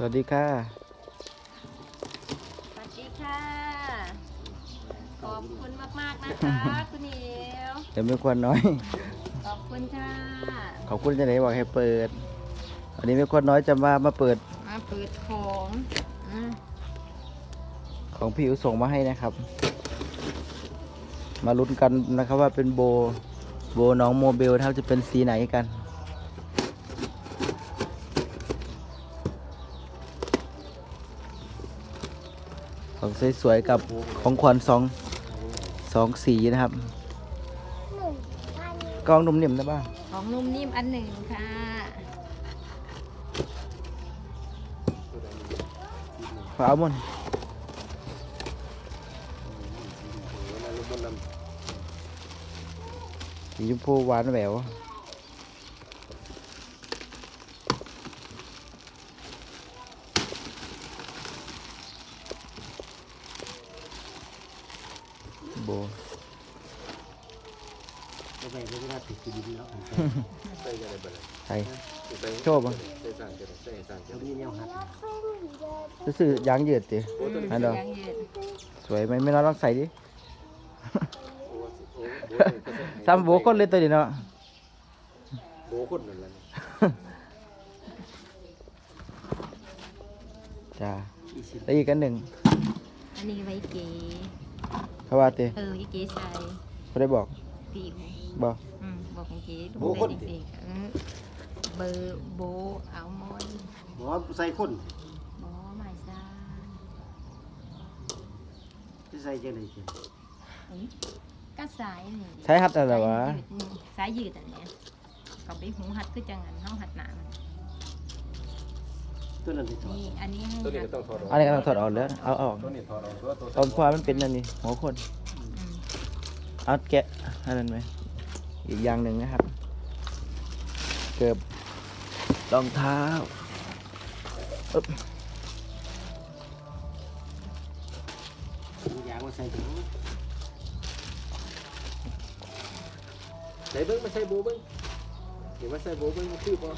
สวัสดีค่ะ สวัสดีค่ะ ขอบคุณมากๆนะคะคุณเหนียวจะไม่ควรน้อย ขอบคุณค่ะขอบคุณจะไหนบอกให้เปิด วันนี้ไม่ควรน้อยจะมามาเปิดมาเปิดของอะของพี่อิ๋วส่งมาให้นะครับ มาลุ้นกันนะครับว่าเป็นโบ โบน้องโมเบลนะครับจะเป็นสีไหนกัน ของสวยๆกับของขวัญสองสองสีนะครับกล้องนุ่มนิ่มนะบ้างของนุ่มนิ่มอันหนึ่งค่ะฟ้ามันสีชมพูหวานแหวว โบก็ไปก็ได้ติดกินดีแล้วใส่กันได้บ่ล่ะไทยใส่โชว์บ่ใส่สารกันใส่สารกัแล้นวมีแนวหัดรู้สึกยางเยืดดิอันเดอสวยไหมไม่น้อยลองใส่ดิซ้ำโบก้นเลยตัวนี้เนาะโบคนนั่นแหละจ้าอีสิบแล้วอีกอันหนึ่งอันนี้ไว้เก๋ เขาว่าเตเออไว้เก๋ใส่เขาได้บอกปีกบอกอืมบอกให้เก๋ดูได้ดีๆเออเบอร์โบเอามอนบอกว่าใส่คนบอหมายซาที่ใส่จะไหนกันเอ้ยก็สายนี่ใช้ฮัดอะไรวะสายยืดอันเนี้ยกับไปหูหัดคือจังอันเฮาหัดหนามัน ตัวนั้นที่ถอดนี่อันนี้ให้ตัวนี้หัก็ดต้องถอดออกอันนี้ก็ต้องถอดออกแล้วเอาออกตัวนี้ถอดออกตัวตัวตอนฟ้ามันเป็นอันนี้หัวคนอืมเอาแกะอันนั้นไหมอีกอย่างหนึ่งนะครับ เกือบรองเท้าอึ๊บมียางมาใส่ถุงใส่เบิ้งมาใส่โบเบิ้งเดี๋ยวมาใส่โบเบิ้งมาคือบ่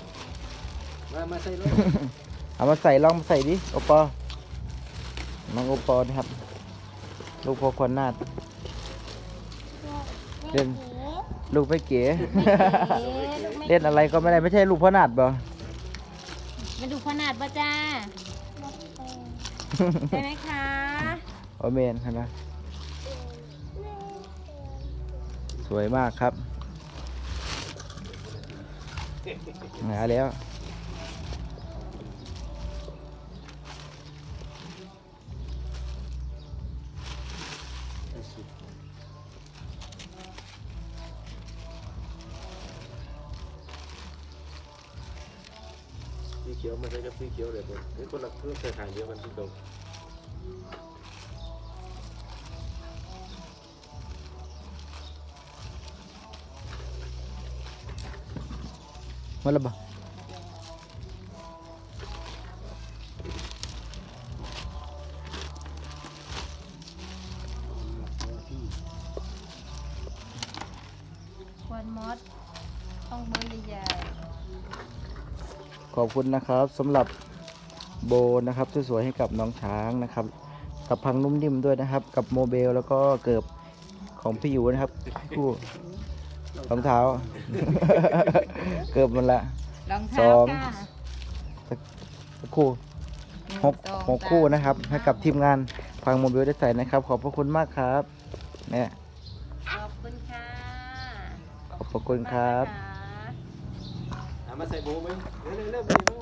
มามาใส่เลย เอามาใส่ลองมาใส่ดิโอปอน้องโอปอนะครับ ลูกพ่อควันนาดเล่นลูกไม่เก๋เล่นอะไรก็ไม่ได้ไม่ใช่ลูกพ่อนาดบ่มาดูขนาดป่ะจ้าใช่ไหมคะโอเมนเห็นไหมสวยมากครับหาแล้ว เขียวมาใส่กับสีเขียวเลยบ่เป็นคนละเครื่องใส่ทางเดียวกันที่ตรงมาแล้วบ่ควรมอสต้องเบอร์ใหญ่ ขอบคุณนะครับสำหรับโบนะครับที่สวยๆให้กับน้องช้างนะครับ กับพังนุ่มนิ่มด้วยนะครับ กับโมเบลแล้วก็เกิบของพี่อยู่นะครับคู่รองเท้า เกิบหมันละๆรองสเท้าองค่ะคู่นึ่งหกสองหกคู่สามนะครับ ให้กับทีมงานพังโมเบลได้ใส่นะครับ ขอบพระคุณมากครับเนี่ยขอบคุณค่ะขอบพระคุณครับ มากนะคะอะ มาใส่โบเบิ้งเร็วๆๆๆ